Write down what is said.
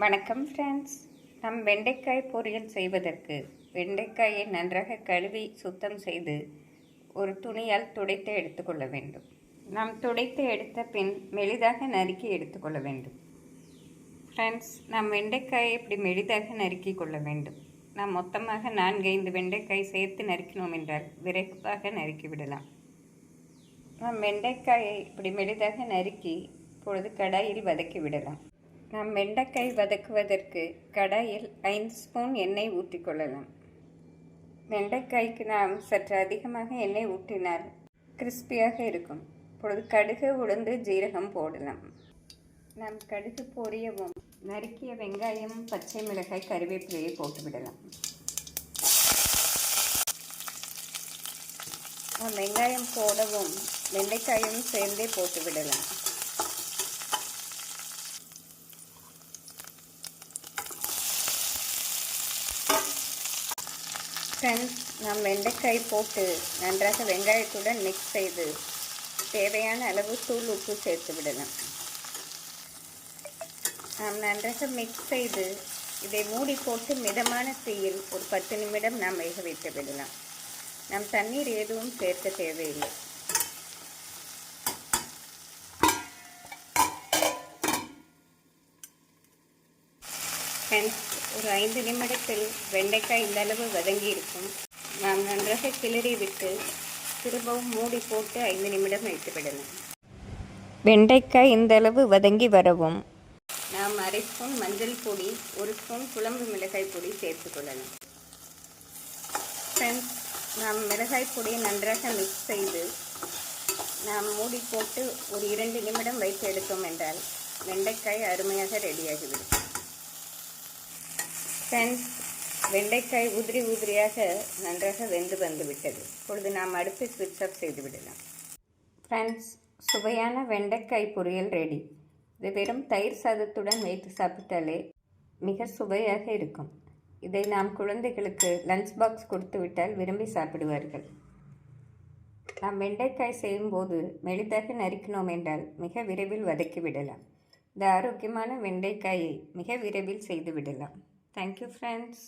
வணக்கம் ஃப்ரெண்ட்ஸ் நம் வெண்டைக்காய் பொரியல் செய்வதற்கு வெண்டைக்காயை நன்றாக கழுவி சுத்தம் செய்து ஒரு துணியால் துடைத்து எடுத்துக்கொள்ள வேண்டும். நாம் துடைத்து எடுத்த பின் மெலிதாக நறுக்கி எடுத்துக்கொள்ள வேண்டும். ஃப்ரெண்ட்ஸ் நாம் வெண்டைக்காயை இப்படி மெலிதாக நறுக்கி கொள்ள வேண்டும். நாம் மொத்தமாக நான்கு ஐந்து வெண்டைக்காய் சேர்த்து நறுக்கினோம் என்றால் விரைவாக நறுக்கி விடலாம். நாம் வெண்டைக்காயை இப்படி மெலிதாக நறுக்கி இப்பொழுது கடாயில் வதக்கி விடலாம். நாம் வெண்டைக்காய் வதக்குவதற்கு கடாயில் ஐந்து ஸ்பூன் எண்ணெய் ஊற்றிக்கொள்ளலாம் வெண்டைக்காய்க்கு நாம் சற்று அதிகமாக எண்ணெய் ஊற்றினால் கிறிஸ்பியாக இருக்கும். இப்பொழுது கடுகு உளுந்து ஜீரகம் போடலாம். நாம் கடுகு பொரியவும் நறுக்கிய வெங்காயம் பச்சை மிளகாய் கருவேப்பிலையை போட்டுவிடலாம். நாம் வெங்காயம் போடவும் வெண்டைக்காயும் சேர்ந்தே போட்டு ஃப்ரெண்ட்ஸ் நாம் வெண்டைக்காய் போட்டு நன்றாக வெங்காயத்துடன் மிக்ஸ் செய்து தேவையான அளவு தூள் உப்பு சேர்த்து விடலாம். நாம் நன்றாக மிக்ஸ் செய்து இதை மூடி போட்டு மிதமான தீயில் ஒரு பத்து நிமிடம் நாம் வேக வைத்து விடலாம். நம் தண்ணீர் எதுவும் சேர்க்க தேவையில்லை. ஃப்ரெண்ட்ஸ் ஒரு ஐந்து நிமிடத்தில் வெண்டைக்காய் இந்த அளவு வதங்கி இருக்கும் நாம் நன்றாக கிளறி விட்டு திரும்பவும் மூடி போட்டு ஐந்து நிமிடம் வைத்து விடலாம். வெண்டைக்காய் இந்த அளவு வதங்கி வரவும். நாம் அரை ஸ்பூன் மஞ்சள் பொடி ஒரு ஸ்பூன் குழம்பு மிளகாய் பொடி சேர்த்து கொள்ளலாம். ஃப்ரெண்ட்ஸ் நாம் மிளகாய் பொடியை நன்றாக மிக்ஸ் செய்து நாம் மூடி போட்டு ஒரு இரண்டு நிமிடம் வைத்து எடுத்தோம் என்றால் வெண்டைக்காய் அருமையாக ரெடியாகிவிடும் ஃப்ரெண்ட்ஸ் வெண்டைக்காய் உதிரி உதிரியாக நன்றாக வெந்து வந்து விட்டது இப்பொழுது நாம் அடுத்து ஸ்விட்ச் ஆஃப் செய்து விடலாம். ஃப்ரெண்ட்ஸ் சுவையான வெண்டைக்காய் பொரியல் ரெடி இது வெறும் தயிர் சாதத்துடன் வைத்து சாப்பிட்டாலே மிக சுவையாக இருக்கும். இதை நாம் குழந்தைகளுக்கு லஞ்ச் பாக்ஸ் கொடுத்து விட்டால் விரும்பி சாப்பிடுவார்கள். நாம் வெண்டைக்காய் செய்யும்போது மெலிதாக நறுக்கினோம் என்றால் மிக விரைவில் வதக்கி விடலாம். இந்த ஆரோக்கியமான வெண்டைக்காயை மிக விரைவில் செய்து விடலாம். Thank you friends